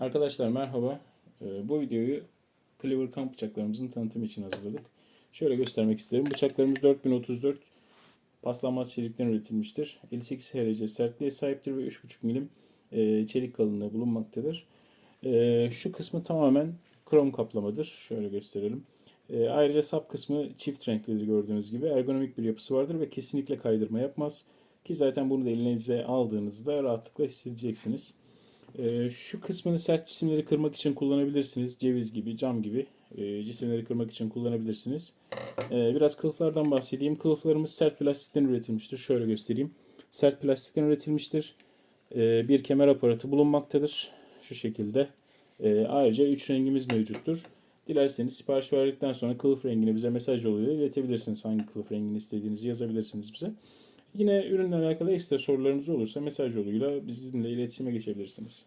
Arkadaşlar merhaba. Ee, Bu videoyu Cleaver kamp bıçaklarımızın tanıtımı için hazırladık. Şöyle göstermek isterim. Bıçaklarımız 4034 paslanmaz çelikten üretilmiştir. 58 HRC sertliğe sahiptir ve 3,5 milim e, çelik kalınlığı bulunmaktadır. E, Şu kısmı tamamen krom kaplamadır. Şöyle gösterelim. E, Ayrıca sap kısmı çift renklidir gördüğünüz gibi. Ergonomik bir yapısı vardır ve kesinlikle kaydırma yapmaz. Ki zaten bunu da elinize aldığınızda rahatlıkla hissedeceksiniz. Ee, şu kısmını sert cisimleri kırmak için kullanabilirsiniz. Ceviz gibi, cam gibi e, cisimleri kırmak için kullanabilirsiniz. Ee, biraz kılıflardan bahsedeyim. Kılıflarımız sert plastikten üretilmiştir. Şöyle göstereyim. Sert plastikten üretilmiştir. Ee, bir kemer aparatı bulunmaktadır. Şu şekilde. Ayrıca 3 rengimiz mevcuttur. Dilerseniz sipariş verdikten sonra kılıf rengini bize mesaj yoluyla iletebilirsiniz. Hangi kılıf rengini istediğinizi yazabilirsiniz bize. Yine ürünle alakalı ekstra sorularınız olursa mesaj yoluyla bizimle iletişime geçebilirsiniz.